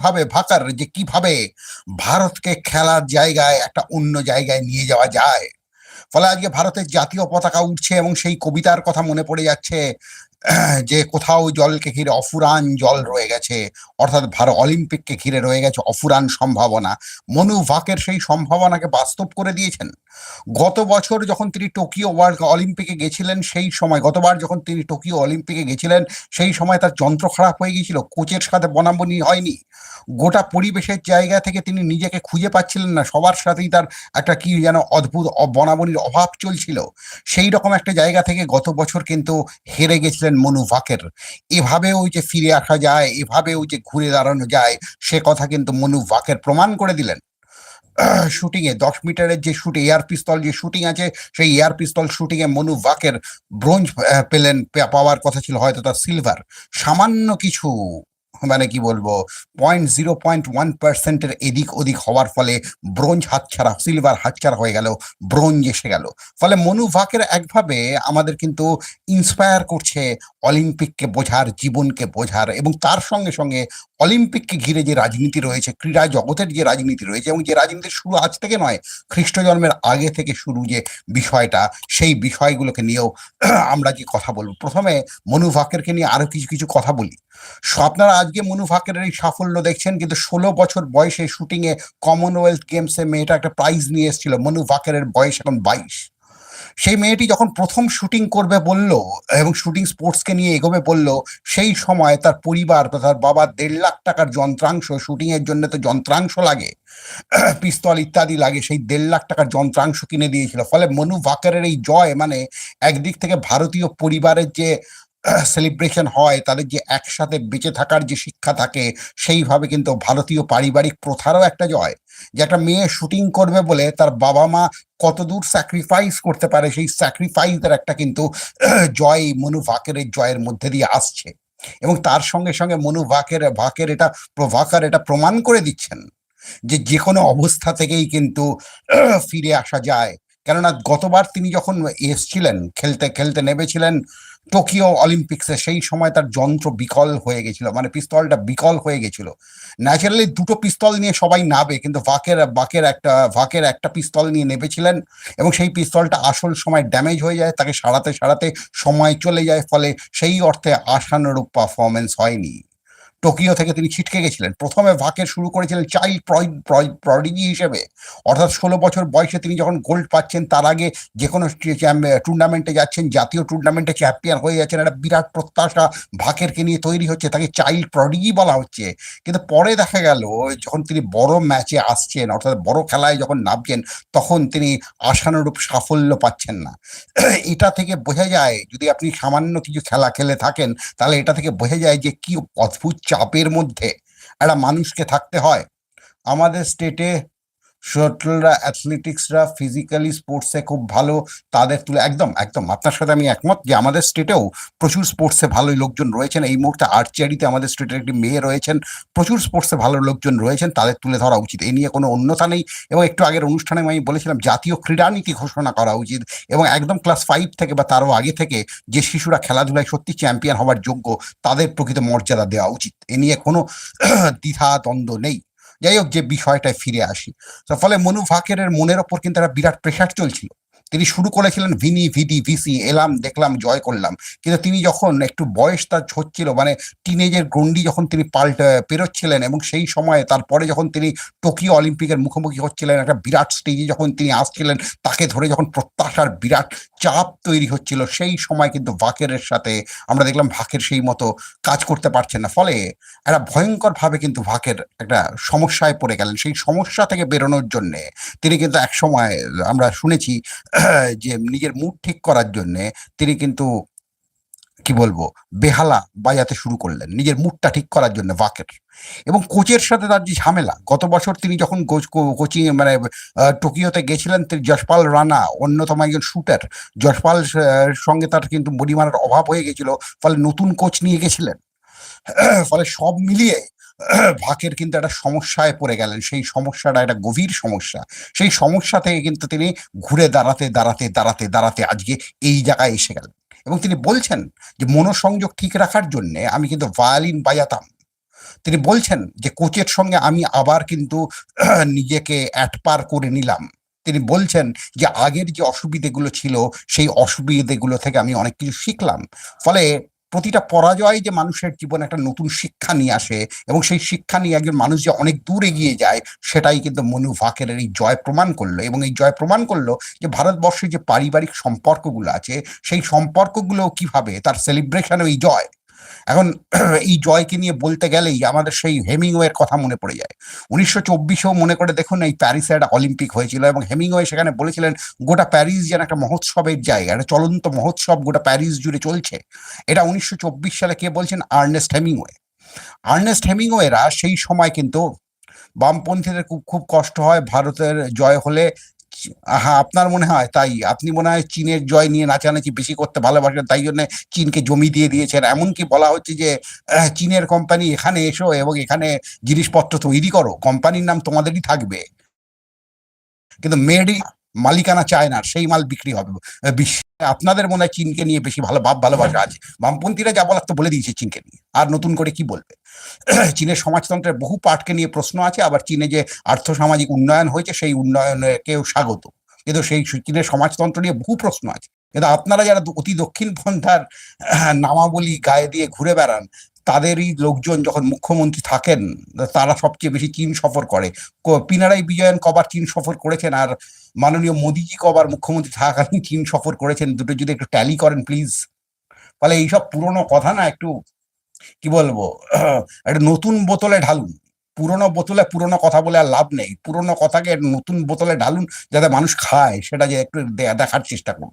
ভাবে ভাকার যে কীভাবে ভারতকে খেলার জায়গায় একটা অন্য জায়গায় নিয়ে যাওয়া যায়। ফলে আজকে ভারতের জাতীয় পতাকা উঠছে এবং সেই কবিতার কথা মনে পড়ে যাচ্ছে, যে কোথাও জলকে ঘিরে অফুরান জল রয়ে গেছে, অর্থাৎ ভারত অলিম্পিককে ঘিরে রয়ে গেছে অফুরান সম্ভাবনা। মনু ভাকের সেই সম্ভাবনাকে বাস্তব করে দিয়েছেন। গত বছর যখন তিনি টোকিও ওয়ার্ল্ড অলিম্পিকে গেছিলেন, সেই সময়, গতবার যখন তিনি টোকিও অলিম্পিকে গেছিলেন, সেই সময় তার যন্ত্র খারাপ হয়ে গিয়েছিল, কোচের সাথে বনাবনি হয়নি। গোটা পরিবেশের জায়গা থেকে তিনি নিজেকে খুঁজে পাচ্ছিলেন না, সবার সাথেই তার একটা কি যেন অদ্ভুত বনাবনির অভাব চলছিল। সেই রকম একটা জায়গা থেকে গত বছর কিন্তু হেরে গেছিলেন মনু ভাকের। এভাবে ওই যে ফিরে আসা যায়, এভাবে ওই যে ঘুরে দাঁড়ানো যায়, সে কথা কিন্তু মনু ভাকের প্রমাণ করে দিলেন। শুটিং এ, দশ মিটারের যে শুট এয়ার পিস্তল যে শুটিং আছে, সেই এয়ার পিস্তল শুটিং এ মনু ভাকের ব্রোঞ্জ পেলেন পাওয়ার কথা ছিল হয়তো তার সিলভার সামান্য কিছু মানে কি বলব পয়েন্ট জিরো পয়েন্ট ওয়ান পার্সেন্টের এদিক ওদিক হওয়ার ফলে ব্রোঞ্জ হাতছাড়া সিলভার হাতছাড়া হয়ে গেল ব্রোঞ্জ এসে গেল। ফলে মনু ভাকের একভাবে আমাদের কিন্তু ইন্সপায়ার করছে অলিম্পিককে বোঝার, জীবনকে বোঝার এবং তার সঙ্গে সঙ্গে অলিম্পিককে ঘিরে যে রাজনীতি রয়েছে, ক্রীড়া জগতের যে রাজনীতি রয়েছে এবং যে রাজনীতির শুরু আজ থেকে নয়, খ্রিস্ট জন্মের আগে থেকে শুরু যে বিষয়টা, সেই বিষয়গুলোকে নিয়েও আমরা যে কথা বলব। প্রথমে মনু ভাকেরকে নিয়ে আরও কিছু কিছু কথা বলি। আপনারা আজকে মনু ভাকের এই সাফল্য দেখছেন, কিন্তু ষোলো বছর বয়সে শুটিং এ কমনওয়েলথ গেমসে মেয়েটা একটা প্রাইজ নিয়ে এসেছিল, মনু ভাকেরের বয়স এখন বাইশ। সেই মেয়েটি যখন প্রথম শুটিং করবে বলল এবং শুটিং স্পোর্টসকে নিয়ে এগোবে বলল, সেই সময় তার পরিবার তার বাবা দেড় লাখ টাকার যন্ত্রাংশ, শুটিং এর জন্য তো যন্ত্রাংশ লাগে, পিস্তল ইত্যাদি লাগে, সেই দেড় লাখ টাকার যন্ত্রাংশ কিনে দিয়েছিল। ফলে মনু ভাকারের এই জয় মানে একদিক থেকে ভারতীয় পরিবারের যে সেলিব্রেশন হয়, তাদের যে একসাথে বেঁচে থাকার যে শিক্ষা থাকে, সেইভাবে কিন্তু ভারতীয় পারিবারিক প্রথারও একটা জয়। যে একটা মেয়ে শুটিং করবে বলে তার বাবা মা কতদূর স্যাক্রিফাইস করতে পারে, সেই স্যাক্রিফাইসের একটা কিন্তু জয় মনু ভাকেরের জয়ের মধ্যে দিয়ে আসছে। এবং তার সঙ্গে সঙ্গে মনু ভাকের ভাকের এটা প্র- ভাকার এটা প্রমাণ করে দিচ্ছেন যে যে কোনো অবস্থা থেকেই কিন্তু ফিরে আসা যায়। কেননা গতবার তিনি যখন এসছিলেন, খেলতে খেলতে নেমেছিলেন টোকিও অলিম্পিক্সে সেই সময় তার যন্ত্র বিকল হয়ে গেছিল মানে পিস্তলটা বিকল হয়ে গেছিল। ন্যাচারালি দুটো পিস্তল নিয়ে সবাই নাবে, কিন্তু ভাকের বাকের একটা, ভাকের একটা পিস্তল নিয়ে নেবেছিলেন এবং সেই পিস্তলটা আসল সময় ড্যামেজ হয়ে যায়, তাকে সারাতে সারাতে সময় চলে যায়, ফলে সেই অর্থে আশানুরূপ পারফরমেন্স হয়নি। টোকিও থেকে তিনি ছিটকে গেছিলেন। প্রথমে ভাকের শুরু করেছিলেন চাইল্ড প্রডিজি হিসেবে। অর্থাৎ ষোলো বছর বয়সে তিনি যখন গোল্ড পাচ্ছেন, তার আগে যে কোনো টুর্নামেন্টে যাচ্ছেন, জাতীয় টুর্নামেন্টে চ্যাম্পিয়ন হয়ে যাচ্ছেন, একটা বিরাট প্রত্যাশা ভাকেরকে নিয়ে তৈরি হচ্ছে, তাকে চাইল্ড প্রডিজি বলা হচ্ছে। কিন্তু পরে দেখা গেল, যখন তিনি বড় ম্যাচে আসছেন, অর্থাৎ বড় খেলায় যখন নামছেন, তখন তিনি আশানুরূপ সাফল্য পাচ্ছেন না। এটা থেকে বোঝা যায়, যদি আপনি সামান্য কিছু খেলা খেলে থাকেন, তাহলে এটা থেকে বোঝা যায় যে কি অদ্ভুত চাপের মধ্যে। একটা মানুষকে থাকতে হয়। আমাদের স্টেটে শটলরা অ্যাথলেটিক্সরা ফিজিক্যালি স্পোর্টসে খুব ভালো, তাদের তুলে, একদম একদম, আপনার সাথে আমি একমত যে আমাদের স্টেটেও প্রচুর স্পোর্টসে ভালোই লোকজন রয়েছেন। এই মুহূর্তে আর্চারিতে আমাদের স্টেটের একটি মেয়ে রয়েছেন, প্রচুর স্পোর্টসে ভালো লোকজন রয়েছেন, তাদের তুলে ধরা উচিত। এ নিয়ে কোনো অন্যতা নেই এবং একটু আগের অনুষ্ঠানে আমি বলেছিলাম, জাতীয় ক্রীড়ানীতি ঘোষণা করা উচিত এবং একদম ক্লাস ফাইভ থেকে বা তারও আগে থেকে যে শিশুরা খেলাধুলায় সত্যি চ্যাম্পিয়ন হওয়ার যোগ্য, তাদের প্রকৃত মর্যাদা দেওয়া উচিত। এ নিয়ে কোনো দ্বিধা দ্বন্দ্ব নেই। যাই হোক যে বিষয়টায় ফিরে আসি। তো ফলে মনু ভাকেরের মনের ওপর কিন্তু একটা বিরাট প্রেশার চলছিল। তিনি শুরু করেছিলেন ভিনি, ভিডি, ভিসি, এলাম, দেখলাম, জয় করলাম। কিন্তু তিনি যখন একটু বয়স তার হচ্ছিল মানে টিনেজের গন্ডি যখন তিনি পাল্টে পেরোচ্ছিলেন এবং সেই সময়ে তারপরে যখন তিনি টোকিও অলিম্পিকের মুখোমুখি হচ্ছিলেন, একটা বিরাট স্টেজে যখন তিনি আসছিলেন, তাকে ধরে যখন প্রত্যাশার বিরাট চাপ তৈরি হচ্ছিল, সেই সময় কিন্তু ভাকেরের সাথে আমরা দেখলাম ভাকের সেই মতো কাজ করতে পারছেন না। ফলে একটা ভয়ঙ্করভাবে কিন্তু ভাকের একটা সমস্যায় পড়ে গেলেন। সেই সমস্যা থেকে বেরোনোর জন্যে তিনি কিন্তু এক সময় আমরা শুনেছি যে নিজের মুড ঠিক করার জন্য তিনি কিন্তু, কি বলব, বেহালা বাজাতে শুরু করলেন। নিজের মুডটা ঠিক করার জন্য ভাকের এবং কোচের সাথে তার যে ঝামেলা, গত বছর তিনি যখন কোচিং মানে টোকিওতে গেছিলেন, তিনি যশপাল রানা, অন্যতম একজন শুটার, যশপাল সঙ্গে তার কিন্তু বডিমানের অভাব হয়ে গেছিল, ফলে নতুন কোচ নিয়ে গেছিলেন। ফলে সব মিলিয়ে ভাকের কিন্তু একটা সমস্যায় পড়ে গেলেন। সেই সমস্যাটা একটা গভীর সমস্যা। সেই সমস্যা থেকে কিন্তু তিনি ঘুরে দাঁড়াতে দাঁড়াতে দাঁড়াতে দাঁড়াতে আজকে এই জায়গায় এসে গেলেন। এবং তিনি বলছেন যে, মনোসংযোগ ঠিক রাখার জন্য আমি কিন্তু ভায়োলিন বাজাতাম। তিনি বলছেন যে, কোচের সঙ্গে আমি আবার কিন্তু নিজেকে অ্যাটপার করে নিলাম। তিনি বলছেন যে, আগের যে অসুবিধেগুলো ছিল, সেই অসুবিধেগুলো থেকে আমি অনেক কিছু শিখলাম। ফলে প্রতিটা পরাজয় যে মানুষের জীবনে একটা নতুন শিক্ষা নিয়ে আসে এবং সেই শিক্ষা নিয়ে একজন মানুষ যে অনেক দূর এগিয়ে যায়, সেটাই কিন্তু মনু ভাকের এই জয় প্রমাণ করল এবং এই জয় প্রমাণ করল যে ভারতবর্ষের যে পারিবারিক সম্পর্কগুলো আছে, সেই সম্পর্কগুলো কীভাবে, তার সেলিব্রেশন ওই জয়। এখন এই জয়কে নিয়ে বলতে গেলেই আমাদের সেই হেমিংওয়ের কথা মনে পড়ে যায়। উনিশশো চব্বিশেও মনে করে দেখুন এই প্যারিসে একটা অলিম্পিক হয়েছিল এবং হেমিংওয়ে সেখানে বলেছিলেন, গোটা প্যারিস যেন একটা মহোৎসবের জায়গা, একটা চলন্ত মহোৎসব গোটা প্যারিস জুড়ে চলছে। এটা উনিশশো চব্বিশ সালে কে বলছেন? Ernest Hemingway. আর্নেস্ট হেমিংওয়েরা সেই সময় কিন্তু বামপন্থীদের খুব খুব কষ্ট হয়, ভারতের জয় হলে হ্যাঁ আপনার মনে হয় তাই? আপনি মনে হয় চীনের জয় নিয়ে নাচানাচি বেশি করতে ভালোবাসেন, তাই জন্য চীনকে জমি দিয়ে দিয়েছেন। এমনকি বলা হচ্ছে যে চীনের কোম্পানি এখানে এসো এবং এখানে জিনিসপত্র তৈরি করো। কোম্পানির নাম তোমাদেরই থাকবে। কিন্তু মেড মালিকানা চায় না সেই মাল বিক্রি হবে। বিশ্বে, আপনাদের মনে হয় চীনকে নিয়ে বেশি ভালো ভাব, ভালোবাসা আছে। বামপন্থীরা যা বলার তো বলে দিয়েছে চীনকে নিয়ে। আর নতুন করে কি বলবে? চীনের সমাজতন্ত্রের বহু পাঠকে নিয়ে প্রশ্ন আছে, আবার চীনে যে আর্থসামাজিক উন্নয়ন হয়েছে, সেই উন্নয়নকেও স্বাগত। কিন্তু সেই চীনের সমাজতন্ত্র নিয়ে বহু প্রশ্ন আছে। কিন্তু আপনারা যারা অতি দক্ষিণ পন্থার নামাবলী গায়ে দিয়ে ঘুরে বেড়ান তাদেরই লোকজন যখন মুখ্যমন্ত্রী থাকেন, তারা সবচেয়ে বেশি চীন সফর করে। পিনারাই বিজয়ন কবার চীন সফর করেছেন, আর মাননীয় মোদীজি কবার মুখ্যমন্ত্রী থাকাকালীন চীন সফর করেছেন। দুটো যদি একটু ট্যালি করেন প্লিজ ফলে এইসব পুরনো কথা না, একটু, কি বলব, একটা নতুন বোতলে ঢালুন। পুরনো বোতলে পুরনো কথা বলে আর লাভ নেই। পুরনো কথাকে নতুন বোতলে ঢালুন যাতে মানুষ খায়, সেটা যে একটু দেখার চেষ্টা করুন।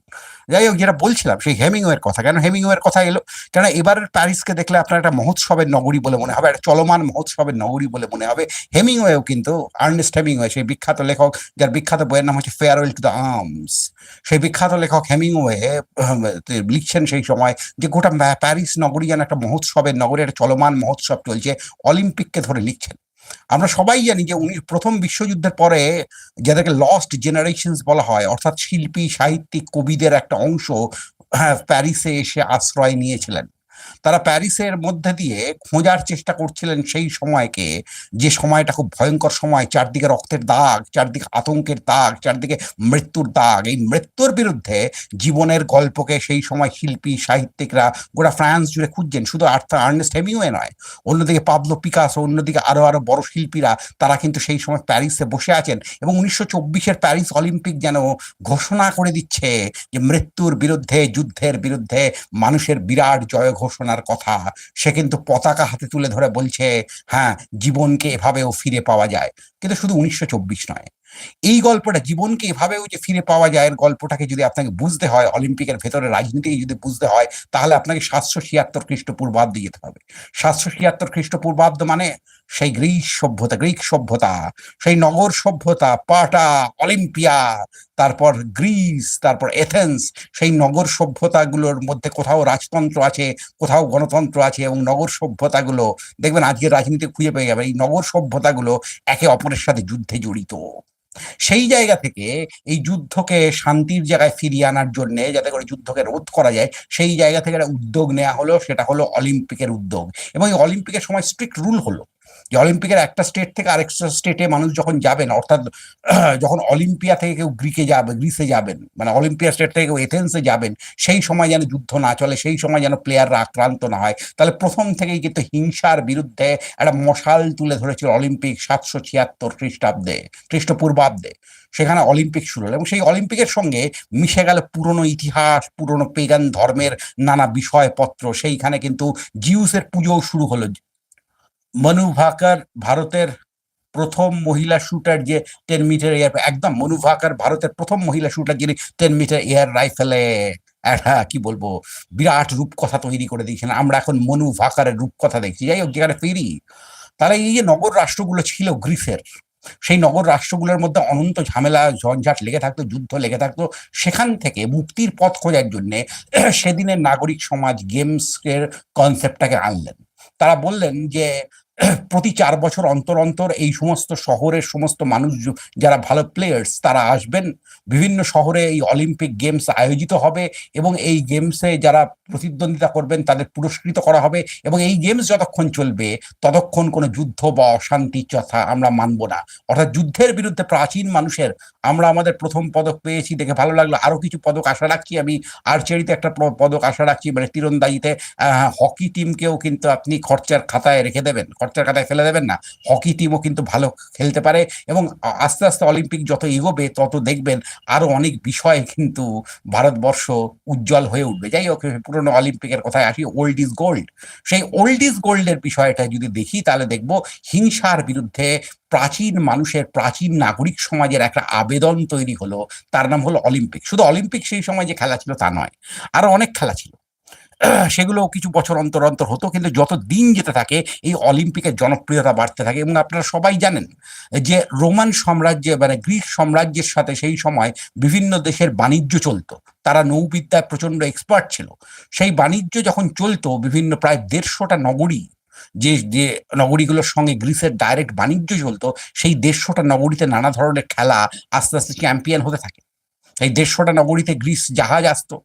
যাই হোক, যেটা বলছিলাম, সেই হেমিংওয়ের কথা। কেন হেমিংওয়ের কথা এলো? কেন এবারের প্যারিসকে দেখলে আপনার একটা মহোৎসবের নগরী বলে মনে হবে, একটা চলমান মহোৎসবের নগরী বলে মনে হবে। হেমিংওয়েও কিন্তু আর্নেস্ট হেমিংওয়ে, সেই বিখ্যাত লেখক, যার বিখ্যাত বইয়ের নাম হচ্ছে ফেয়ারওয়েল টু দ্য আর্মস। সেই বিখ্যাত লেখক হেমিংওয়ে লিখছেন সেই সময় যে গোটা প্যারিস নগরী যেন একটা মহোৎসবের নগরী, একটা চলমান মহোৎসব চলছে, অলিম্পিককে ধরে লিখছেন। আমরা সবাই জানি যে উনি প্রথম বিশ্বযুদ্ধের পরে যাদেরকে লস্ট জেনারেশনস বলা হয় অর্থাৎ শিল্পী সাহিত্যিক কবিদের একটা অংশ হ্যাঁ, প্যারিসে এসে আশ্রয় নিয়েছিলেন। তারা প্যারিসের মধ্যে দিয়ে খোঁজার চেষ্টা করছিলেন সেই সময়কে, যে সময়টা খুব ভয়ঙ্কর সময়, চারদিকে রক্তের দাগ, চারদিকে আতঙ্কের দাগ, চারদিকে মৃত্যুর দাগ। এই মৃত্যুর বিরুদ্ধে জীবনের গল্পকে সেই সময় শিল্পী, সাহিত্যিকরা গোটা ফ্রান্স জুড়ে খুঁজছেন। শুধু আর্থার আর্নেস্ট হেমিংওয়ে নয়, অন্যদিকে পাবলো পিকাসো, অন্যদিকে আরও আরও বড় শিল্পীরা, তারা কিন্তু সেই সময় প্যারিসে বসে আছেন এবং উনিশশো চব্বিশের প্যারিস অলিম্পিক যেন ঘোষণা করে দিচ্ছে যে মৃত্যুর বিরুদ্ধে, যুদ্ধের বিরুদ্ধে মানুষের বিরাট জয় ঘোষণার কথা। সে কিন্তু পতাকা হাতে তুলে ধরে বলছে হ্যাঁ জীবনকে এভাবেও ফিরে পাওয়া যায়। কিন্তু শুধু উনিশশো নয়। এই গল্পটা জীবনকে এভাবেও যে ফিরে পাওয়া যায়, এর গল্পটাকে যদি আপনাকে বুঝতে হয়, অলিম্পিকের ভেতরে রাজনীতি যদি বুঝতে হয়, তাহলে আপনাকে সাতশো ছিয়াত্তর খ্রিস্টপূর্বাব্দ যেতে হবে। সাতশো ছিয়াত্তর খ্রিস্টপূর্বাব্দ মানে সেই গ্রীক সভ্যতা, গ্রিক সভ্যতা, সেই নগর সভ্যতা, পাটা, অলিম্পিয়া, তারপর গ্রিস, তারপর এথেন্স, সেই নগর সভ্যতাগুলোর মধ্যে কোথাও রাজতন্ত্র আছে, কোথাও গণতন্ত্র আছে এবং নগর সভ্যতাগুলো, দেখবেন আজকের রাজনীতি খুঁজে পেয়ে যাবে এই নগর সভ্যতাগুলো একে অপরের সাথে যুদ্ধে জড়িত। সেই জায়গা থেকে এই যুদ্ধকে শান্তির জায়গায় ফিরিয়ে আনার জন্য, যাতে করে যুদ্ধকে রোধ করা যায়, সেই জায়গা থেকে একটা উদ্যোগ নেওয়া হলো, সেটা হলো অলিম্পিকের উদ্যোগ। এবং এই অলিম্পিকের সময় স্ট্রিক্ট রুল হলো। যে অলিম্পিকের একটা স্টেট থেকে আরেকটা স্টেটে মানুষ যখন যাবেন, অর্থাৎ যখন অলিম্পিয়া থেকে কেউ গ্রিকে যাবে, গ্রিসে যাবেন মানে অলিম্পিয়া স্টেট থেকে কেউ এথেন্সে যাবেন, সেই সময় যেন যুদ্ধ না চলে, সেই সময় যেন প্লেয়াররা আক্রান্ত না হয়, তাহলে প্রথম থেকেই কিন্তু হিংসার বিরুদ্ধে একটা মশাল তুলে ধরেছিল অলিম্পিক সাতশো ছিয়াত্তর খ্রিস্টাব্দে, খ্রিস্টপূর্বাব্দে। সেখানে অলিম্পিক শুরু হলো এবং সেই অলিম্পিকের সঙ্গে মিশে গেল পুরনো ইতিহাস, পুরনো পেগান ধর্মের নানা বিষয়পত্র, সেইখানে কিন্তু জিউসের পুজোও শুরু হলো। মনু ভাকার ভারতের প্রথম মহিলা শুটার যে টেন মিটার এয়ার একদম মনু ভাকার ভারতের প্রথম মহিলা শুটার যিনি টেন মিটার এয়ার রাইফেলে একটা কি বলব, বিরাট রূপকথা তৈরি করে দিয়েছেন। আমরা এখন মনু ভাকারের রূপকথা দেখছি। যাই হোক, যেখানে ফিরি, তাহলে এই যে নগর রাষ্ট্রগুলো ছিল গ্রিসের, সেই নগর রাষ্ট্রগুলোর মধ্যে অনন্ত ঝামেলা, ঝঞ্ঝাট লেগে থাকতো, যুদ্ধ লেগে থাকতো, সেখান থেকে মুক্তির পথ খোঁজার জন্য সেদিনের নাগরিক সমাজ গেমস এর কনসেপ্টটাকে আনলেন। তারা বললেন যে প্রতি চার বছর অন্তর অন্তর এই সমস্ত শহরের সমস্ত মানুষ যারা ভালো প্লেয়ার্স তারা আসবেন। বিভিন্ন শহরে এই অলিম্পিক গেমস আয়োজিত হবে এবং এই গেমসে যারা প্রতিদ্বন্দ্বিতা করবেন, তাদের পুরস্কৃত করা হবে এবং এই গেমস যতক্ষণ চলবে, ততক্ষণ কোনো যুদ্ধ বা অশান্তির কথা আমরা মানব না। অর্থাৎ যুদ্ধের বিরুদ্ধে প্রাচীন মানুষের আমরা আমাদের প্রথম পদক পেয়েছি, দেখে ভালো লাগল। আরও কিছু পদক আশা রাখছি আমি। আর্চারিতে একটা পদক আশা রাখছি মানে তীরন্দাজিতে হকি টিমকেও কিন্তু আপনি খরচার খাতায় রেখে দেবেন। খরচার খাতায় ফেলে দেবেন না। হকি টিমও কিন্তু ভালো খেলতে পারে এবং আস্তে আস্তে অলিম্পিক যত এগোবে, তত দেখবেন আরও অনেক বিষয়ে কিন্তু ভারতবর্ষ উজ্জ্বল হয়ে উঠবে। যাই হোক, পুরনো অলিম্পিকের কথায় আসি ওল্ড ইজ গোল্ড সেই ওল্ড ইজ গোল্ডের বিষয়টা যদি দেখি, তাহলে দেখব হিংসার বিরুদ্ধে প্রাচীন মানুষের প্রাচীন নাগরিক সমাজের একটা আবেদন তৈরি হলো। তার নাম হলো অলিম্পিক শুধু অলিম্পিক সেই সময় যে খেলা ছিল তা নয়, আরও অনেক খেলা ছিল। সেগুলো কিছু বছর অন্তর অন্তর হতো, কিন্তু যত দিন যেতে থাকে, এই অলিম্পিকের জনপ্রিয়তা বাড়তে থাকে এবং আপনারা সবাই জানেন যে রোমান সাম্রাজ্যে মানে গ্রিক সাম্রাজ্যের সাথে সেই সময় বিভিন্ন দেশের বাণিজ্য চলতো। তারা নৌবিদ্যায় প্রচণ্ড এক্সপার্ট ছিল। সেই বাণিজ্য যখন চলতো, বিভিন্ন প্রায় দেড়শোটা নগরী, যে যে নগরীগুলোর সঙ্গে গ্রিসের ডাইরেক্ট বাণিজ্য চলতো, সেই দেড়শোটা নগরীতে নানা ধরনের খেলা আস্তে আস্তে চ্যাম্পিয়ন হতে থাকে। এই দেড়শোটা নগরীতে গ্রিস জাহাজ আসতো।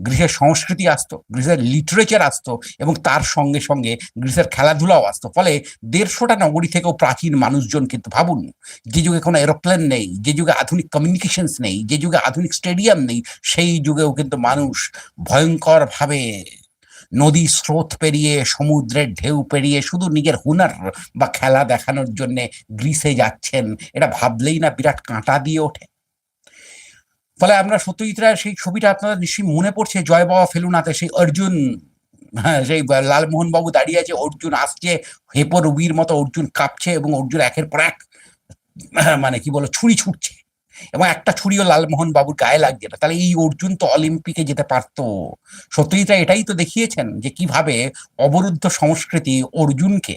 গ্রিসের সংস্কৃতি আসতো গ্রিসের লিটারেচার আসতো এবং তার সঙ্গে সঙ্গে গ্রিসের খেলাধুলাও আসতো। ফলে দেড়শোটা নগরী থেকেও প্রাচীন মানুষজন কিন্তু ভাবুন, যে যুগে কোনো এরোপ্লেন নেই, যে যুগে আধুনিক কমিউনিকেশনস নেই, যে যুগে আধুনিক স্টেডিয়াম নেই, সেই যুগেও কিন্তু মানুষ ভয়ঙ্করভাবে নদী স্রোত পেরিয়ে, সমুদ্রের ঢেউ পেরিয়ে শুধু নিজের হুনার বা খেলা দেখানোর জন্য গ্রিসে যাচ্ছেন। এটা ভাবলেই না বিরাট কাঁটা দিয়ে ওঠে। ফলে আমরা সত্যজিৎ রায়ের সেই ছবিটা আপনাদের নিশ্চয়ই মনে পড়ছে, জয় বাবা ফেলুনাতে সেই অর্জুন হ্যাঁ সেই লালমোহন বাবু দাঁড়িয়ে আছে, অর্জুন আসছে, হেপো রবির মতো অর্জুন কাঁপছে এবং অর্জুন একের পর এক মানে কি বলো ছুরি ছুটছে এবং একটা ছুরিও লালমোহন বাবুর গায়ে লাগছে না। তাহলে এই অর্জুন তো অলিম্পিকে যেতে পারতো। সত্যজিৎ এটাই তো দেখিয়েছেন যে কীভাবে অবরুদ্ধ সংস্কৃতি অর্জুনকে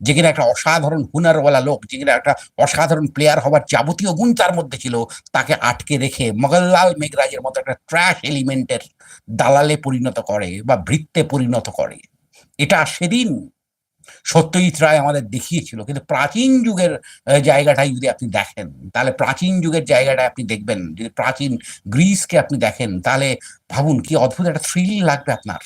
যে কিনা একটা অসাধারণ হুনারওয়ালা লোক, যে কিনা একটা অসাধারণ প্লেয়ার হবার যাবতীয় গুণ তার মধ্যে ছিল, তাকে আটকে রেখে মগনলাল মেঘরাজের মতো একটা ট্র্যাশ এলিমেন্টের দালালে পরিণত করে বা বৃত্তে পরিণত করে। এটা সেদিন সত্যজিৎ রায় আমাদের দেখিয়েছিল, কিন্তু প্রাচীন যুগের জায়গাটাই যদি আপনি দেখেন, তাহলে প্রাচীন যুগের জায়গাটা আপনি দেখবেন, যদি প্রাচীন গ্রিসকে আপনি দেখেন, তাহলে ভাবুন কি অদ্ভুত একটা থ্রিল লাগবে আপনার।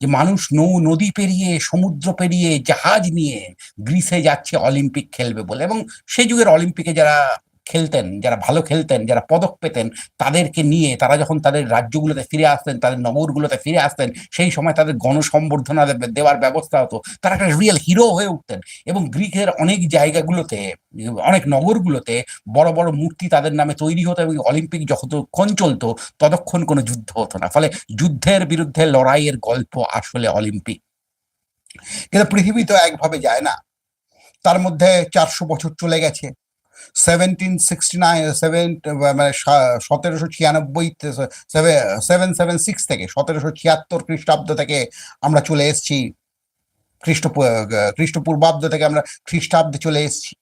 যে মানুষ নৌ, নদী পেরিয়ে, সমুদ্র পেরিয়ে, জাহাজ নিয়ে গ্রিসে যাচ্ছে, অলিম্পিক খেলবে বলে এবং সেই যুগের অলিম্পিকে যারা খেলতেন, যারা ভালো খেলতেন, যারা পদক পেতেন, তাদেরকে নিয়ে, তারা যখন তাদের রাজ্যগুলোতে ফিরে আসতেন, তাদের নগরগুলোতে ফিরে আসতেন, সেই সময় তাদের গণসম্বর্ধনা দেওয়ার ব্যবস্থা হতো। তারা একটা রিয়েল হিরো হয়ে উঠতেন এবং গ্রিকের অনেক জায়গাগুলোতে, অনেক নগরগুলোতে বড় বড় মূর্তি তাদের নামে তৈরি হতো এবং অলিম্পিক যতক্ষণ চলতো, ততক্ষণ কোনো যুদ্ধ হতো না। ফলে যুদ্ধের বিরুদ্ধে লড়াইয়ের গল্প আসলে অলিম্পিক। কিন্তু পৃথিবী তো একভাবে যায় না। তার মধ্যে চারশো বছর চলে গেছে। সেভেন্টিন সিক্সটি নাইন সেভেন মানে সতেরোশো ছিয়ানব্বই সেভেন সেভেন সিক্স থেকে, সতেরোশো ছিয়াত্তর খ্রিস্টাব্দ থেকে আমরা চলে এসেছি। খ্রিস্ট খ্রিস্টপূর্বাব্দ থেকে আমরা খ্রিস্টাব্দে চলে এসেছি।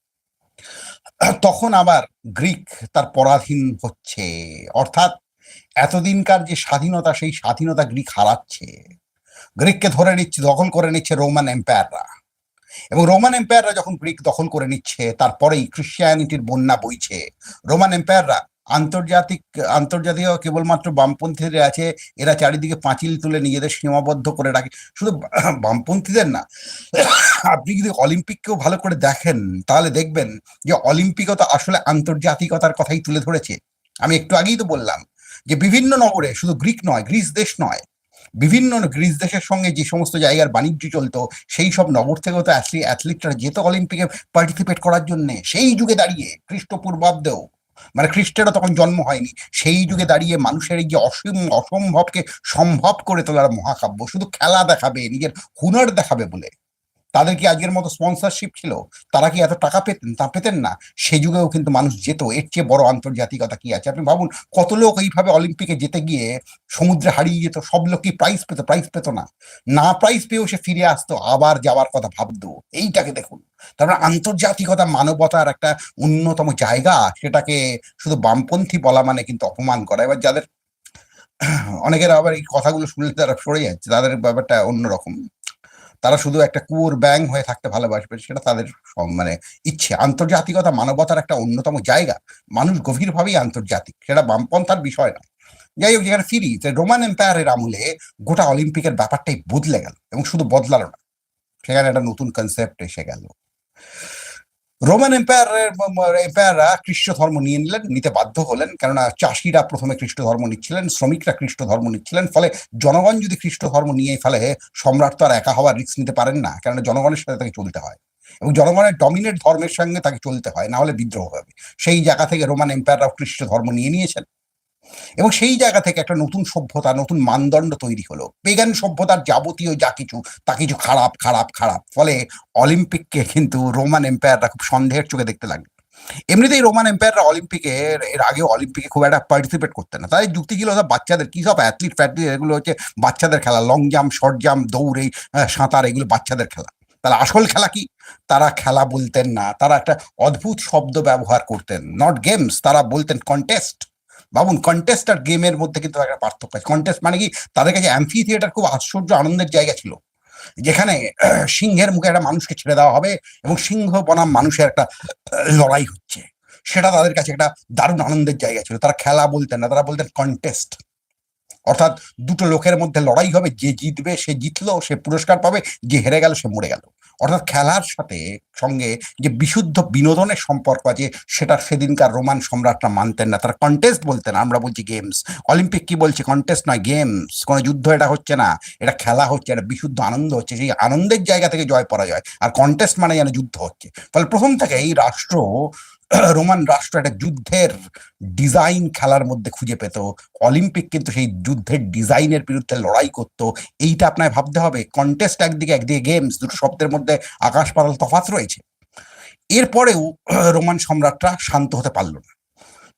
তখন আবার গ্রিক তার পরাধীন হচ্ছে। অর্থাৎ এতদিনকার যে স্বাধীনতা, সেই স্বাধীনতা গ্রিক হারাচ্ছে। গ্রিককে ধরে নিচ্ছে, দখল করে নিচ্ছে রোমান এম্পায়াররা। এবং রোমান এম্পায়াররা যখন গ্রিক দখল করে নিচ্ছে, তারপরেই ক্রিশ্চিয়ানিটির বন্যা বইছে। রোমান এম্পায়াররা আন্তর্জাতিক আন্তর্জাতিক কেবলমাত্র বামপন্থীদের আছে, এরা চারিদিকে পাঁচিল তুলে নিজেদের সীমাবদ্ধ করে রাখে। শুধু বামপন্থীদের না, আপনি যদি অলিম্পিককেও ভালো করে দেখেন, তাহলে দেখবেন যে অলিম্পিকও তো আসলে আন্তর্জাতিকতার কথাই তুলে ধরেছে। আমি একটু আগেই তো বললাম যে বিভিন্ন নগরে, শুধু গ্রিক নয়, গ্রিস দেশ নয় বিভিন্ন গ্রিস দেশের সঙ্গে যে সমস্ত জায়গার বাণিজ্য চলতো, সেই সব নগর থেকেও তো অ্যাথলিটরা যেত অলিম্পিকে পার্টিসিপেট করার জন্য। সেই যুগে দাঁড়িয়ে খ্রিস্টপূর্বাব্দেও মানে খ্রিস্টেরও তখন জন্ম হয়নি, সেই যুগে দাঁড়িয়ে মানুষের এই যে অসীম, অসম্ভবকে সম্ভব করে তোলার মহাকাব্য, শুধু খেলা দেখাবে, নিজের হুনার দেখাবে বলে। তাদের কি আজকের মতো স্পন্সরশিপ ছিল? তারা কি এত টাকা পেতেন? তা পেতেন না। সেই যুগেও কিন্তু মানুষ যেত। এর চেয়ে বড় আন্তর্জাতিকতা কি আছে? আপনি ভাবুন, কত লোক এইভাবে অলিম্পিকে যেতে গিয়ে সমুদ্রে হারিয়ে যেত? সব লোক কি প্রাইজ পেত? প্রাইজ পেত না। না প্রাইজ পেয়েও সে ফিরে আসতো, আবার যাওয়ার কথা ভাবতো। এইটাকে দেখুন। তারপরে আন্তর্জাতিকতা মানবতার একটা অন্যতম জায়গা, সেটাকে শুধু বামপন্থী বলা মানে কিন্তু অপমান করা। এবার যাদের, অনেকের আবার এই কথাগুলো শুনলে তারা সরে যাচ্ছে। তাদের ব্যাপারটা অন্যরকম। তারা শুধু একটা কুয়োর ব্যাং হয়ে থাকতে ভালোবাসবে, সেটা তাদের মানে ইচ্ছে। আন্তর্জাতিকতা মানবতার একটা অন্যতম জায়গা। মানুষ গভীরভাবেই আন্তর্জাতিক, সেটা বামপন্থার বিষয় না যাই হোক, যেখানে ফিরি, যে রোমান এম্পায়ারের আমলে গোটা অলিম্পিকের ব্যাপারটাই বদলে গেল এবং শুধু বদলালো না, সেখানে একটা নতুন কনসেপ্ট এসে গেল। রোমান এম্পায়ারের এম্পায়াররা খ্রিস্ট ধর্ম নিয়ে নিলেন, নিতে বাধ্য হলেন। কেননা চাষিরা প্রথমে খ্রিস্ট ধর্ম নিচ্ছিলেন, শ্রমিকরা খ্রিস্ট ধর্ম নিচ্ছিলেন, ফলে জনগণ যদি খ্রিস্ট ধর্ম নিয়ে ফেলে, সম্রাট তো আর একা হওয়ার রিস্ক নিতে পারেন না। কেননা জনগণের সাথে তাকে চলতে হয়। এবং জনগণের ডমিনেট ধর্মের সঙ্গে তাকে চলতে হয়, না হলে বিদ্রোহ হবে। সেই জায়গা থেকে রোমান এম্পায়াররাও খ্রিস্ট ধর্ম নিয়ে নিয়েছেন। এবং সেই জায়গা থেকে একটা নতুন সভ্যতা, নতুন মানদণ্ড তৈরি হলো। পেগান সভ্যতার যাবতীয় যা কিছু, তা কিছু খারাপ খারাপ খারাপ। ফলে অলিম্পিককে কিন্তু রোমান এম্পায়াররা খুব সন্দেহের চোখে দেখতে লাগল। এমনিতেই রোমান এম্পায়াররা অলিম্পিকে এর আগে অলিম্পিকে খুব একটা পার্টিসিপেট করতেন না। তাদের যুক্তি ছিল বাচ্চাদের কী সব অ্যাথলিট ফ্যাটলিট এগুলো হচ্ছে বাচ্চাদের খেলা। লং জাম্প শর্ট জাম্প দৌড় সাঁতার, এগুলো বাচ্চাদের খেলা। তাহলে আসল খেলা কি? তারা খেলা বলতেন না। তারা একটা অদ্ভুত শব্দ ব্যবহার করতেন। নট গেমস তারা বলতেন কন্টেস্ট ভাবুন কন্টেস্ট আর গেমের মধ্যে কিন্তু একটা পার্থক্য আছে। কন্টেস্ট মানে কি? তাদের কাছে অ্যাম্ফি থিয়েটার খুব আশ্চর্য আনন্দের জায়গা ছিল। যেখানে সিংহের মুখে একটা মানুষকে ছেড়ে দেওয়া হবে এবং সিংহ বনাম মানুষের একটা লড়াই হচ্ছে। সেটা তাদের কাছে একটা দারুণ আনন্দের জায়গা ছিল। তারা খেলা বলতেন না, তারা বলতেন কন্টেস্ট অর্থাৎ দুটো লোকের মধ্যে লড়াই হবে, যে জিতবে সে জিতলো, সে পুরস্কার পাবে, যে হেরে গেল সে মরে গেল। অর্থাৎ খেলার সাথে সঙ্গে যে বিশুদ্ধ বিনোদনের সম্পর্ক আছে, সেটা সেদিনকার রোমান সম্রাটরা মানতেন না। তারা কন্টেস্ট বলতেন আমরা বলছি গেমস অলিম্পিক কি বলছে? কন্টেস্ট নয় গেমস কোনো যুদ্ধ এটা হচ্ছে না। এটা খেলা হচ্ছে, এটা বিশুদ্ধ আনন্দ হচ্ছে। সেই আনন্দের জায়গা থেকে জয় পরাজয়। আর কন্টেস্ট মানে যেন যুদ্ধ হচ্ছে। ফলে প্রথম থেকে এই রাষ্ট্র রোমান রাষ্ট্র একটা যুদ্ধের ডিজাইন খেলার মধ্যে খুঁজে পেত। অলিম্পিক কিন্তু সেই যুদ্ধের ডিজাইনের বিরুদ্ধে লড়াই করত। এইটা আপনার ভাবতে হবে কন্টেস্ট একদিকে একদিকে গেমস দুটো শব্দের মধ্যে আকাশ পাতাল তফাৎ রয়েছে। এরপরেও রোমান সম্রাটরা শান্ত হতে পারল না।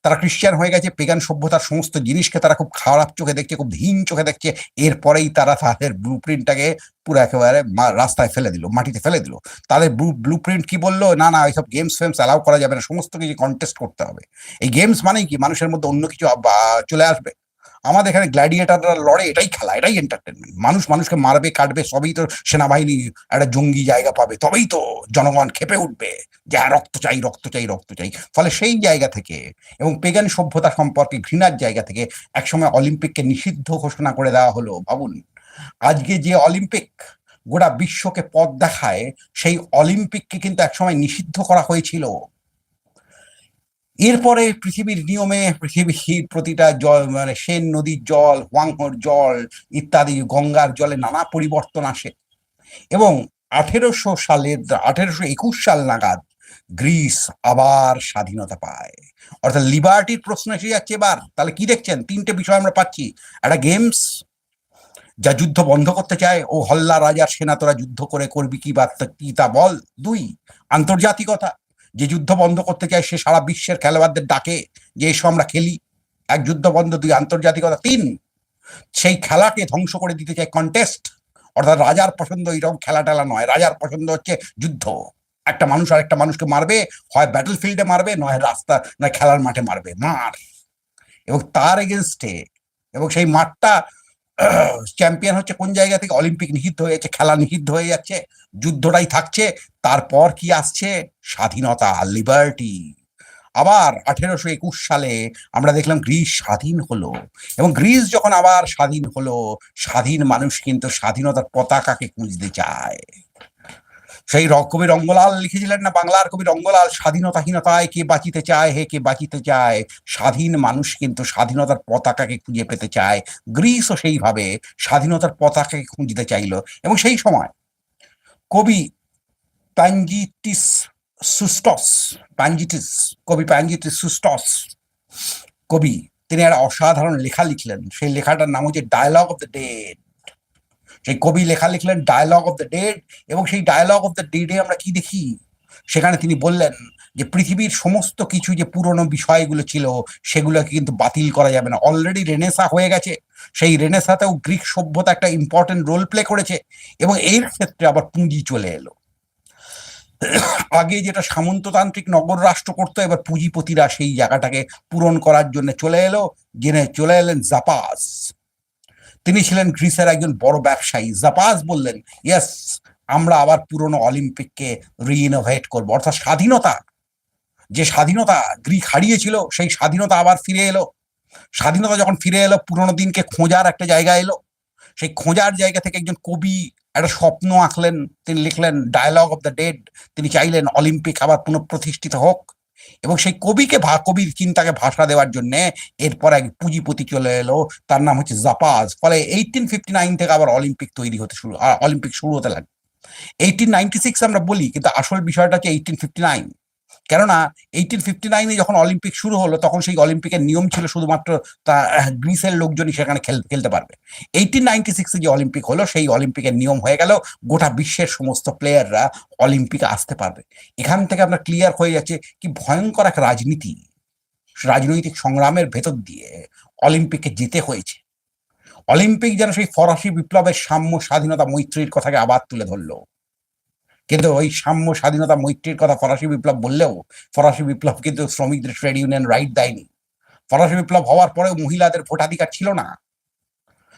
তারা খ্রিস্টান হয়ে গেছে পেগান সভ্যতার সমস্ত জিনিসকে তারা খুব খারাপ চোখে দেখছে, খুব ধীন চোখে দেখছে। এরপরেই তারা তাদের ব্লু প্রিন্টটাকে পুরো একেবারে রাস্তায় ফেলে দিল, মাটিতে ফেলে দিল। তাদের ব্লু প্রিন্ট কি বলল? না না, এইসব গেমস ফেমস অ্যালাউ করা যাবে না, সমস্ত কিছু কন্টেস্ট করতে হবে। এই গেমস মানেই কি? মানুষের মধ্যে অন্য কিছু চলে আসবে। আমাদের এখানে গ্ল্যাডিয়েটাররা লড়ে এটাই খেলা এটাই এন্টারটেনমেন্ট মানুষ মানুষকে মারবে কাটবে সবই তো সেনাবাহিনী একটা জঙ্গি জায়গা পাবে তবেই তো জনগণ খেপে উঠবে যে হ্যাঁ, রক্ত চাই রক্ত চাই রক্ত চাই। ফলে সেই জায়গা থেকে এবং পেগান সভ্যতা সম্পর্কে ঘৃণার জায়গা থেকে একসময় অলিম্পিককে নিষিদ্ধ ঘোষণা করে দেওয়া হলো। ভাবুন আজকে যে অলিম্পিক গোটা বিশ্বকে পথ দেখায় সেই অলিম্পিককে কিন্তু একসময় নিষিদ্ধ করা হয়েছিল। এরপরে পৃথিবীর নিয়মে পৃথিবীর প্রতিটা জল মানে সেন নদীর জল, হোয়াংহোর জল ইত্যাদি গঙ্গার জলে নানা পরিবর্তন আসে। এবং আঠেরোশো সালের, আঠেরোশো একুশ সাল নাগাদ গ্রিস আবার স্বাধীনতা পায়। অর্থাৎ লিবার্টির প্রশ্ন এসে যাচ্ছে এবার। তাহলে কি দেখছেন? তিনটে বিষয় আমরা পাচ্ছি। একটা গেমস, যা যুদ্ধ বন্ধ করতে চায়। ও হল্লা রাজার সেনা তোরা যুদ্ধ করে করবি কি বা কি তা বল। দুই, আন্তর্জাতিকতা। যে যুদ্ধ বন্ধ করতে চায়, সে সারা বিশ্বের খেলোয়াড়দের ডাকে যে এসো আমরা খেলি। এক যুদ্ধ বন্ধ, দুই আন্তর্জাতিকতা, তিন। সেই খেলাকে ধ্বংস করে দিতে চায় কন্টেস্ট অর্থাৎ রাজার পছন্দ এইরকম খেলা টেলা নয়। রাজার পছন্দ হচ্ছে যুদ্ধ। একটা মানুষ আর একটা মানুষকে মারবে, হয় ব্যাটল ফিল্ডে মারবে, নয় রাস্তা, নয় খেলার মাঠে মারবে। মার। এবং তার এগেনস্টে এবং সেই মাঠটা চ্যাম্পিয়ন হচ্ছে কোন জায়গা থেকে? অলিম্পিক নিষিদ্ধ হয়ে যাচ্ছে, খেলা নিষিদ্ধ হয়ে যাচ্ছে, যুদ্ধটাই থাকছে, তারপর কি আসছে? স্বাধীনতা লিবার্টি আবার আঠেরোশো একুশ সালে আমরা দেখলাম গ্রিস স্বাধীন হলো এবং গ্রিস যখন আবার স্বাধীন হলো, স্বাধীন মানুষ কিন্তু স্বাধীনতার পতাকাকে খুঁজতে চায়। সেই কবি রঙ্গলাল লিখেছিলেন না? বাংলার কবি রঙ্গলাল স্বাধীনতাহীনতায় কে বাঁচিতে চায় হে কে বাঁচিতে চায়? স্বাধীন মানুষ কিন্তু স্বাধীনতার পতাকাকে খুঁজে পেতে চায়। গ্রিসও সেইভাবে স্বাধীনতার পতাকাকে খুঁজতে চাইলো। এবং সেই সময় কবি প্যাঞ্জিটিস সুস্টস প্যাঞ্জিটিস কবি প্যাঞ্জিটিস সুস্টস কবি, তিনি একটা অসাধারণ লেখা লিখলেন। সেই লেখাটার নাম হচ্ছে ডায়লগ অফ দ্য ডেড সেই কবি লেখা লিখলেন ডায়লগ অফ দ্য ডেড এবং সেই ডায়লগ অফ দ্য ডেডে আমরা কি দেখি? সেখানে তিনি বললেন যে পৃথিবীর সমস্ত কিছু যে পুরনো বিষয়গুলো ছিল সেগুলোকে কিন্তু বাতিল করা যাবে না। অলরেডি রেনেসা হয়ে গেছে। সেই রেনেসাতেও গ্রিক সভ্যতা একটা ইম্পর্টেন্ট রোল প্লে করেছে এবং এর ক্ষেত্রে আবার পুঁজি চলে এলো। আগে যেটা সামন্ততান্ত্রিক নগর রাষ্ট্র করতো, এবার পুঁজিপতিরা সেই জায়গাটাকে পূরণ করার জন্য চলে এলো, জেনে চলে এলেন জাপাস তিনি ছিলেন গ্রিসের একজন বড় ব্যবসায়ী। জাপাস বললেন, ইয়েস, আমরা আবার পুরনো অলিম্পিককে রিইনোভেট করব। অর্থাৎ স্বাধীনতা, যে স্বাধীনতা গ্রিক হারিয়েছিল, সেই স্বাধীনতা আবার ফিরে এলো। স্বাধীনতা যখন ফিরে এলো, পুরনো দিনকে খোঁজার একটা জায়গা এলো। সেই খোঁজার জায়গা থেকে একজন কবি একটা স্বপ্ন আঁকলেন। তিনি লিখলেন ডায়ালগ অফ দ্য ডেড তিনি চাইলেন অলিম্পিক আবার পুনঃপ্রতিষ্ঠিত হোক। এবং সেই কবিকে কবির চিন্তাকে ভাষা দেওয়ার জন্য এরপর এক পুঁজিপতি চলে এলো, তার নাম হচ্ছে জাপাজ। ফলে এইটিন ফিফটি নাইন থেকে আবার অলিম্পিক তৈরি হতে শুরু অলিম্পিক শুরু হতে লাগে এইটিন নাইনটি সিক্স আমরা বলি, কিন্তু আসল বিষয়টা হচ্ছে এইটিন ফিফটি নাইন কেননা এইটিন ফিফটি নাইনে যখন অলিম্পিক শুরু হলো, তখন সেই অলিম্পিকের নিয়ম ছিল শুধুমাত্র তা গ্রিসের লোকজনই সেখানে খেল- খেলতে পারবে। এইটিন নাইনটি সিক্সে যে অলিম্পিক হলো, সেই অলিম্পিকের নিয়ম হয়ে গেল, গোটা বিশ্বের সমস্ত প্লেয়াররা অলিম্পিকে আসতে পারবে। এখান থেকে আপনার ক্লিয়ার হয়ে যাচ্ছে কি ভয়ঙ্কর এক রাজনীতি, রাজনৈতিক সংগ্রামের ভেতর দিয়ে অলিম্পিকে যেতে হয়েছে। অলিম্পিক যেন সেই ফরাসি বিপ্লবের সাম্য স্বাধীনতা মৈত্রীর কথাকে আবার তুলে ধরলো। কিন্তু ওই সাম্য স্বাধীনতা মৈত্রীর কথা ফরাসি বিপ্লব বললেও, ফরাসি বিপ্লব কিন্তু শ্রমিকদের ট্রেড ইউনিয়ন রাইট দেয়নি। ফরাসি বিপ্লব হওয়ার পরেও মহিলাদের ভোটাধিকার ছিল না।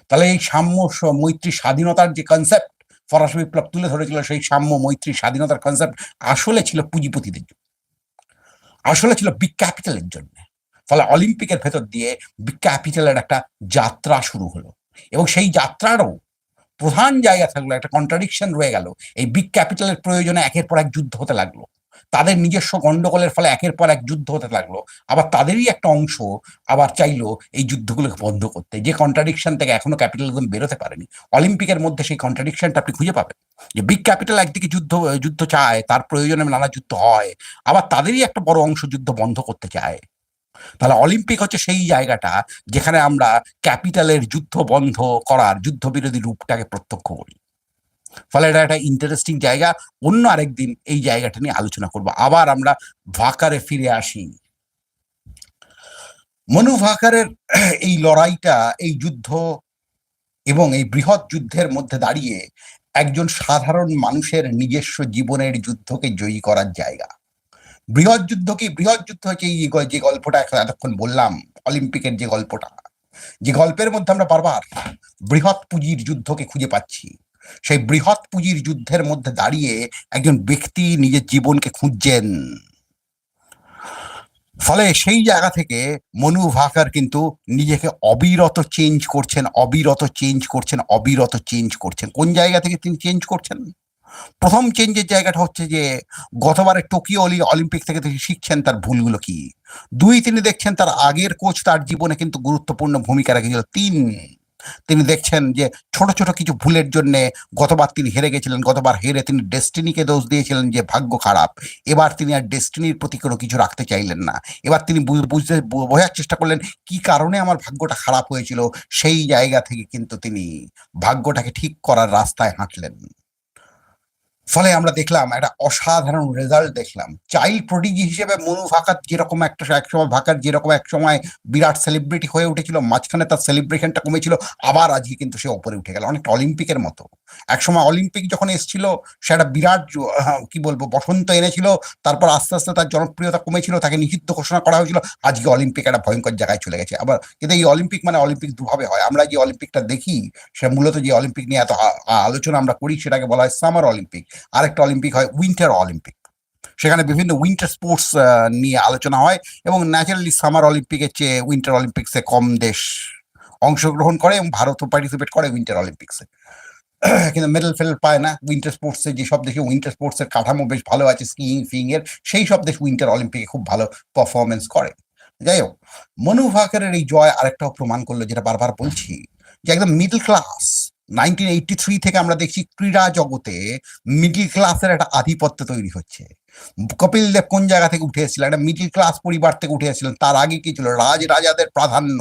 তাহলে এই সাম্য মৈত্রী স্বাধীনতার যে কনসেপ্ট ফরাসি বিপ্লব তুলে ধরেছিল সেই সাম্য মৈত্রী স্বাধীনতার কনসেপ্ট আসলে ছিল পুঁজিপতিদের জন্য। আসলে ছিল বিগ ক্যাপিটালের জন্য। ফলে অলিম্পিকের ভেতর দিয়ে বিগ ক্যাপিটালের একটা যাত্রা শুরু হলো। এবং সেই যাত্রারও প্রধান জায়গা থাকল, একটা কন্ট্রাডিকশন রয়ে গেল। এই বিগ ক্যাপিটালের প্রয়োজনে একের পর এক যুদ্ধ হতে লাগল। তাদের নিজস্ব গন্ডগোলের ফলে একের পর এক যুদ্ধ হতে লাগল। আবার তাদেরই একটা অংশ আবার চাইলো এই যুদ্ধগুলোকে বন্ধ করতে। যে কন্ট্রাডিকশন থেকে এখনও ক্যাপিটালগুলো বেরোতে পারেনি। অলিম্পিকের মধ্যে সেই কন্ট্রাডিকশনটা আপনি খুঁজে পাবেন। যে বিগ ক্যাপিটাল একদিকে যুদ্ধ যুদ্ধ চায়, তার প্রয়োজনে নানা যুদ্ধ হয়, আবার তাদেরই একটা বড় অংশ যুদ্ধ বন্ধ করতে চায়। তাহলে অলিম্পিক হচ্ছে সেই জায়গাটা যেখানে আমরা ক্যাপিটালের যুদ্ধ বন্ধ করার যুদ্ধবিরোধী রূপটাকে প্রত্যক্ষ করি। ফলে এটা একটা ইন্টারেস্টিং জায়গা। অন্য আরেকদিন এই জায়গাটা নিয়ে আলোচনা করব। আবার আমরা ভাকারে ফিরে আসি। মনু ভাকারের এই লড়াইটা, এই যুদ্ধ এবং এই বৃহৎ যুদ্ধের মধ্যে দাঁড়িয়ে একজন সাধারণ মানুষের নিজস্ব জীবনের যুদ্ধকে জয়ী করার জায়গা। বৃহৎ যুদ্ধ কি? বৃহৎ যুদ্ধ হচ্ছে এই যে গল্পটা এতক্ষণ বললাম, অলিম্পিকের যে গল্পটা, যে গল্পের মধ্যে আমরা বারবার বৃহৎ পুঁজির যুদ্ধকে খুঁজে পাচ্ছি। সেই বৃহৎ পুঁজির যুদ্ধের মধ্যে দাঁড়িয়ে একজন ব্যক্তি নিজের জীবনকে খুঁজছেন। ফলে সেই জায়গা থেকে মনু ভাকার কিন্তু নিজেকে অবিরত চেঞ্জ করছেন, অবিরত চেঞ্জ করছেন, অবিরত চেঞ্জ করছেন। কোন জায়গা থেকে তিনি চেঞ্জ করছেন? প্রথম চেঞ্জের জায়গাটা হচ্ছে যে, গতবারে টোকিও অলি- অলিম্পিক থেকে তিনি শিখছেন তার ভুলগুলো কি। দুই তিনি দেখছেন তার আগের কোচ তার জীবনে কিন্তু গুরুত্বপূর্ণ ভূমিকা রেখেছিল। তিন তিনি দেখছেন যে, ছোট ছোট কিছু ভুলের জন্য গতবার তিনি হেরে গেছিলেন, গতবার হেরে তিনি ডেস্টিনিকে দোষ দিয়েছিলেন যে, ভাগ্য খারাপ। এবার তিনি আর ডেস্টিনির প্রতি কোনো কিছু রাখতে চাইলেন না। এবার তিনি বুঝতে বোঝার চেষ্টা করলেন, কি কারণে আমার ভাগ্যটা খারাপ হয়েছিল? সেই জায়গা থেকে কিন্তু তিনি ভাগ্যটাকে ঠিক করার রাস্তায় হাঁটলেন। ফলে আমরা দেখলাম একটা অসাধারণ রেজাল্ট দেখলাম। চাইল্ড প্রডিজি হিসেবে মনু ভাকার যেরকম একটা একসময় ভাকার যেরকম এক সময় বিরাট সেলিব্রিটি হয়ে উঠেছিল, মাঝখানে তার সেলিব্রেশনটা কমেছিল, আবার আজকে কিন্তু সে ওপরে উঠে গেল। অনেকটা অলিম্পিকের মতো। একসময় অলিম্পিক যখন এসেছিল, সে একটা বিরাট কি বলব, বসন্ত এনেছিল, তারপর আস্তে আস্তে তার জনপ্রিয়তা কমেছিল, তাকে নিষিদ্ধ ঘোষণা করা হয়েছিল, আজকে অলিম্পিক একটা ভয়ঙ্কর জায়গায় চলে গেছে। আবার কিন্তু এই অলিম্পিক মানে অলিম্পিক দুভাবে হয়। আমরা যে অলিম্পিকটা দেখি, সে মূলত যে অলিম্পিক নিয়ে এত আলোচনা আমরা করি, সেটাকে বলা হয় সামার অলিম্পিক আরেকটা অলিম্পিক হয় উইন্টার অলিম্পিক সেখানে বিভিন্ন উইন্টার স্পোর্টস নিয়ে আলোচনা হয় এবং ন্যাচারালি সামার অলিম্পিকের চেয়ে উইন্টার অলিম্পিক্সে কম দেশ অংশগ্রহণ করে এবং ভারতও পার্টিসিপেট করে উইন্টার অলিম্পিক্সে কিন্তু মেডেল ফেডেল পায় না। উইন্টার স্পোর্টসে যেসব দেশে উইন্টার স্পোর্টসের কাঠামো বেশ ভালো আছে স্কিইং ফিং এর, সেই সব দেশ উইন্টার অলিম্পিকে খুব ভালো পারফরমেন্স করে। যাই হোক, মনু ভাকারের এই জয় আরেকটাও প্রমাণ করল, যেটা বারবার বলছি, যে একদম middle class nineteen eighty three থেকে আমরা দেখছি ক্রীড়া জগতে মিডল ক্লাসের একটা আধিপত্য তৈরি হচ্ছে। কপিল দেব কোন জায়গা থেকে উঠে এসেছিলেন? একটা মিডল ক্লাস পরিবার থেকে উঠে এসেছিলেন। তার আগে কি ছিল? রাজ রাজাদের প্রাধান্য।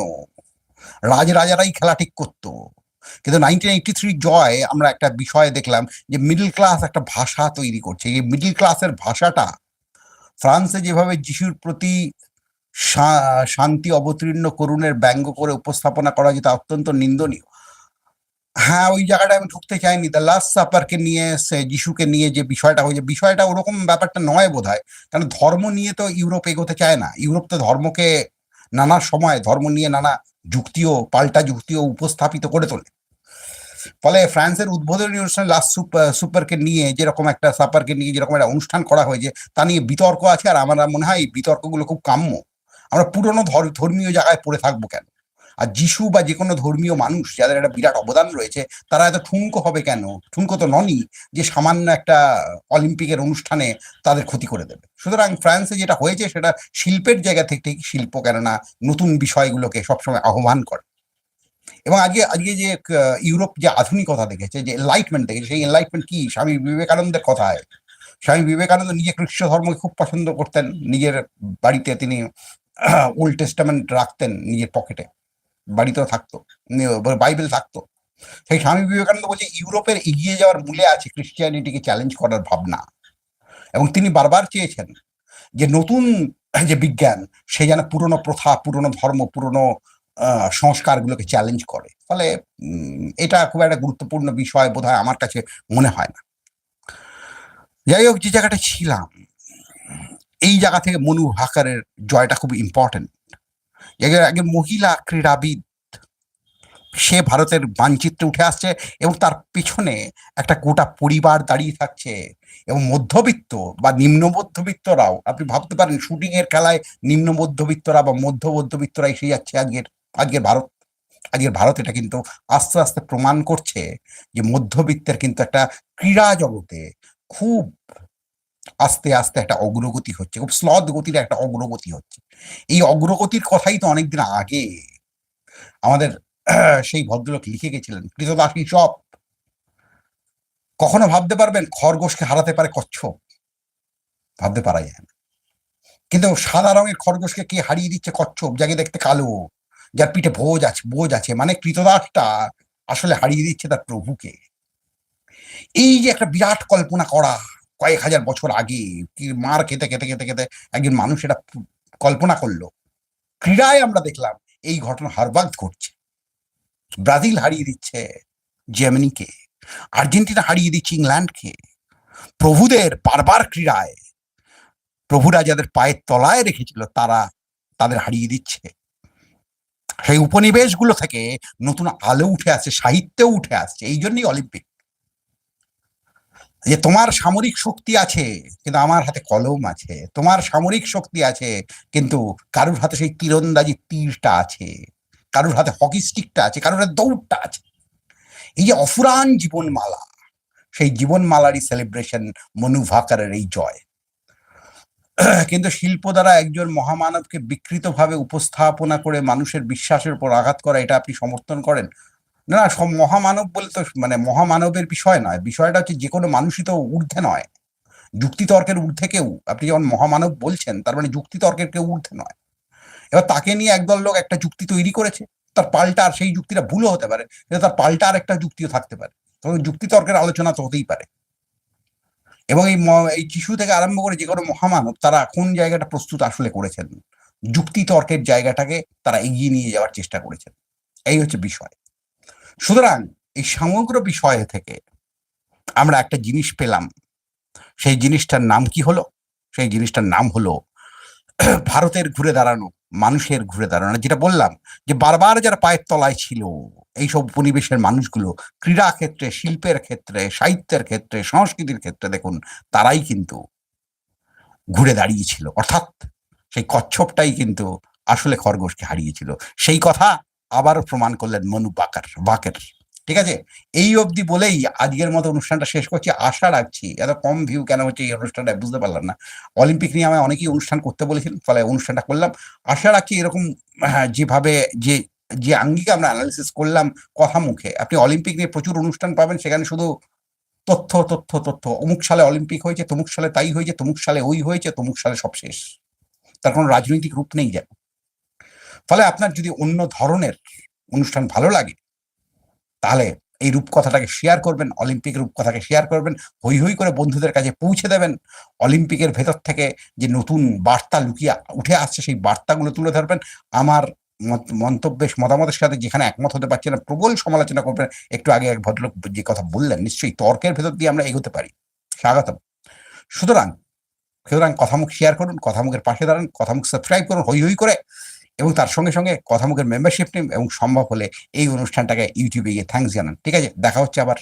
রাজ রাজারাই খেলা ঠিক করতো। কিন্তু নাইনটিন এইটটি থ্রি জয় আমরা একটা বিষয়ে দেখলাম যে মিডল ক্লাস একটা ভাষা তৈরি করছে। এই মিডল ক্লাসের ভাষাটা ফ্রান্সে যেভাবে যিশুর প্রতি শান্তি অবতীর্ণ করুণের ব্যঙ্গ করে উপস্থাপনা করা যেটা অত্যন্ত নিন্দনীয়। হ্যাঁ ওই জায়গাটা আমি ঢুকতে চাইনি। দ্য লাস্ট সাপারকে নিয়ে সে যিশুকে নিয়ে যে বিষয়টা হয়েছে, বিষয়টা ওরকম ব্যাপারটা নয় বোধ হয় কারণ ধর্ম নিয়ে তো ইউরোপ এগোতে চায় না। ইউরোপ তো ধর্মকে নানা সময়, ধর্ম নিয়ে নানা যুক্তিও, পাল্টা যুক্তিও উপস্থাপিত করে তোলে। ফলে ফ্রান্সের উদ্বোধনী অনুষ্ঠানে লাস্ট সুপারকে নিয়ে যেরকম একটা সাপারকে নিয়ে যেরকম একটা অনুষ্ঠান করা হয়েছে, তা নিয়ে বিতর্ক আছে। আর আমার মনে হয় এই বিতর্কগুলো খুব কাম্য। আমরা পুরনো ধর- ধর্মীয় জায়গায় পড়ে থাকব কেন? আর যিশু বা যে কোনো ধর্মীয় মানুষ যাদের একটা বিরাট অবদান রয়েছে, তারা এত ঠুনকো হবে কেন? ঠুনকো তো ননই যে সামান্য একটা অলিম্পিকের অনুষ্ঠানে তাদের ক্ষতি করে দেবে। সুতরাং ফ্রান্সে যেটা হয়েছে সেটা শিল্পের জায়গা থেকে ঠিক শিল্প কেননা নতুন বিষয়গুলোকে সবসময় আহ্বান করে। এবং আজকে আজকে যে ইউরোপ যে আধুনিকতা দেখেছে, যে এনলাইটমেন্ট দেখেছে, সেই এনলাইটমেন্ট কি? স্বামী বিবেকানন্দের কথায়। স্বামী বিবেকানন্দ নিজে খ্রিস্ট ধর্মকে খুব পছন্দ করতেন, নিজের বাড়িতে তিনি ওল্ড টেস্টামেন্ট রাখতেন নিজের পকেটে। বাড়িতেও থাকতো বাইবেল থাকতো। সেই স্বামী বিবেকানন্দ বলছে, ইউরোপের এগিয়ে যাওয়ার মূলে আছে ক্রিশ্চিয়ানিটিকে চ্যালেঞ্জ করার ভাবনা। এবং তিনি বারবার চেয়েছেন যে নতুন যে বিজ্ঞান, সে যেন পুরনো প্রথা, পুরনো ধর্ম, পুরনো সংস্কারগুলোকে চ্যালেঞ্জ করে। ফলে এটা খুব একটা গুরুত্বপূর্ণ বিষয় বোধহয় আমার কাছে মনে হয় না। যাই হোক, যে জায়গাটা ছিলাম, এই জায়গা থেকে মনু হাকারের জয়টা খুব ইম্পর্টেন্ট আগে মহিলা ক্রীড়াবিদ, সে ভারতের মানচিত্রে উঠে আসছে এবং তার পিছনে একটা গোটা পরিবার দাঁড়িয়ে থাকছে এবং মধ্যবিত্ত বা নিম্ন মধ্যবিত্তরাও, আপনি ভাবতে পারেন শুটিং এর খেলায় নিম্ন মধ্যবিত্তরা বা মধ্য মধ্যবিত্তরা এসে যাচ্ছে আজকের আজকের ভারত আজকের ভারত এটা কিন্তু আস্তে আস্তে প্রমাণ করছে যে মধ্যবিত্তের কিন্তু একটা ক্রীড়া জগতে খুব আস্তে আস্তে একটা অগ্রগতি হচ্ছে, খুব স্লদ গতির একটা অগ্রগতি হচ্ছে। এই অগ্রগতির কথাই তো অনেকদিন আগে আমাদের সেই ভদ্রলোক লিখে গেছিলেন, কৃতদাসী সব। কখনো ভাবতে পারবেন, খরগোশকে হারাতে পারে কচ্ছপ? ভাবতে পারা যায় না। কিন্তু সাদা রঙের খরগোশকে কে হারিয়ে দিচ্ছে কচ্ছপ? যাকে দেখতে কালো, যার পিঠে ভোজ আছে বোঝ আছে মানে কৃতদাসটা আসলে হারিয়ে দিচ্ছে তার প্রভুকে। এই যে একটা বিরাট কল্পনা করা কয়েক হাজার বছর আগে কি মার খেতে খেতে খেতে খেতে একজন মানুষ এটা কল্পনা করল। ক্রীড়ায় আমরা দেখলাম এই ঘটনা হারবাগ ঘটছে। ব্রাজিল হারিয়ে দিচ্ছে জার্মানিকে, আর্জেন্টিনা হারিয়ে দিচ্ছে ইংল্যান্ডকে। প্রভুদের বারবার ক্রীড়ায় প্রভুরা যাদের পায়ের তলায় রেখেছিল, তারা তাদের হারিয়ে দিচ্ছে। সেই উপনিবেশগুলো থেকে নতুন আলো উঠে আসছে সাহিত্যেও উঠে আসছে, এই জন্যই অলিম্পিক। যে তোমার সামরিক শক্তি আছে, কিন্তু আমার হাতে কলম আছে। তোমার সামরিক শক্তি আছে, কিন্তু কারুর হাতে সেই তীরন্দাজি তীরটা আছে। কারুর হাতে হকি স্টিকটা আছে, কারুর হাতে দৌড়টা আছে। এই যে অফুরান জীবনমালা, সেই জীবনমালারই সেলিব্রেশন মনু ভাকারের এই জয়। কিন্তু শিল্প দ্বারা একজন মহামানবকে বিকৃতভাবে উপস্থাপনা করে মানুষের বিশ্বাসের উপর আঘাত করা, এটা আপনি সমর্থন করেন? না না সব মহামানব বলে তো মানে মহামানবের বিষয় নয়। বিষয়টা হচ্ছে যে কোনো মানুষই তো ঊর্ধ্বে নয়। যুক্তিতর্কের ঊর্ধ্বে কেউ, আপনি যখন মহামানব বলছেন, তার মানে যুক্তিতর্কের কেউ ঊর্ধ্বে নয়। এবার তাকে নিয়ে একদল লোক একটা যুক্তি তৈরি করেছে, তার পাল্টা আর সেই যুক্তিটা ভুলও হতে পারে তার পাল্টা আর একটা যুক্তিও থাকতে পারে। তখন যুক্তিতর্কের আলোচনা তো হতেই পারে। এবং এই এই শিশু থেকে আরম্ভ করে যে কোনো মহামানব, তারা কোন জায়গাটা প্রস্তুত আসলে করেছেন? যুক্তিতর্কের জায়গাটাকে তারা এগিয়ে নিয়ে যাওয়ার চেষ্টা করেছেন। এই হচ্ছে বিষয়। সুতরাং এই সমগ্র বিষয় থেকে আমরা একটা জিনিস পেলাম। সেই জিনিসটার নাম কি হলো? সেই জিনিসটার নাম হলো ভারতের ঘুরে দাঁড়ানো, মানুষের ঘুরে দাঁড়ানো। যেটা বললাম যে বারবার যারা পায়ের তলায় ছিল, এইসব উপনিবেশের মানুষগুলো ক্রীড়া ক্ষেত্রে, শিল্পের ক্ষেত্রে, সাহিত্যের ক্ষেত্রে, সংস্কৃতির ক্ষেত্রে দেখুন, তারাই কিন্তু ঘুরে দাঁড়িয়েছিল। অর্থাৎ সেই কচ্ছপটাই কিন্তু আসলে খরগোশকে হারিয়েছিল। সেই কথা আবারও প্রমাণ করলেন মনু বাকার বাকের। ঠিক আছে? এই অবধি বলেই আজকের মতো অনুষ্ঠানটা শেষ করছি। আশা রাখছি এত কম ভিউ কেন হচ্ছে এই অনুষ্ঠানটা বুঝতে পারলাম না। অলিম্পিক নিয়ে আমায় অনেকেই অনুষ্ঠান করতে বলেছিলেন ফলে অনুষ্ঠানটা করলাম। আশা রাখছি এরকম হ্যাঁ, যেভাবে যে যে আঙ্গিকে আমরা অ্যানালিসিস করলাম কথা মুখে আপনি অলিম্পিক নিয়ে প্রচুর অনুষ্ঠান পাবেন সেখানে শুধু তথ্য তথ্য তথ্য। অমুক সালে অলিম্পিক হয়েছে তমুক সালে তাই হয়েছে তমুক সালে ওই হয়েছে তমুক সালে সব শেষ। তার কোনো রাজনৈতিক রূপ নেই যেন। ফলে আপনার যদি অন্য ধরনের অনুষ্ঠান ভালো লাগে, তাহলে এই রূপকথাটাকে শেয়ার করবেন অলিম্পিকের রূপকথাকে শেয়ার করবেন হই হই করে বন্ধুদের কাছে পৌঁছে দেবেন। অলিম্পিকের ভেতর থেকে যে নতুন বার্তা লুকিয়ে উঠে আসছে, সেই বার্তাগুলো তুলে ধরবেন। আমার মন্তব্যের, মতামতের সাথে যেখানে একমত হতে পারছি না, প্রবল সমালোচনা করবেন। একটু আগে এক ভদ্রলোক যে কথা বললেন, নিশ্চয়ই তর্কের ভেতর দিয়ে আমরা এগোতে পারি। স্বাগতম। সুতরাং সুতরাং কথামুখ শেয়ার করুন, কথামুখের পাশে দাঁড়ান, কথামুখ সাবস্ক্রাইব করুন হই হই করে এবং তার সঙ্গে সঙ্গে কথামুখের মেম্বারশিপ নিন এবং সম্ভব হলে এই অনুষ্ঠানটাকে ইউটিউবে গিয়ে থ্যাংকস জানান। ঠিক আছে, দেখা হচ্ছে আবার।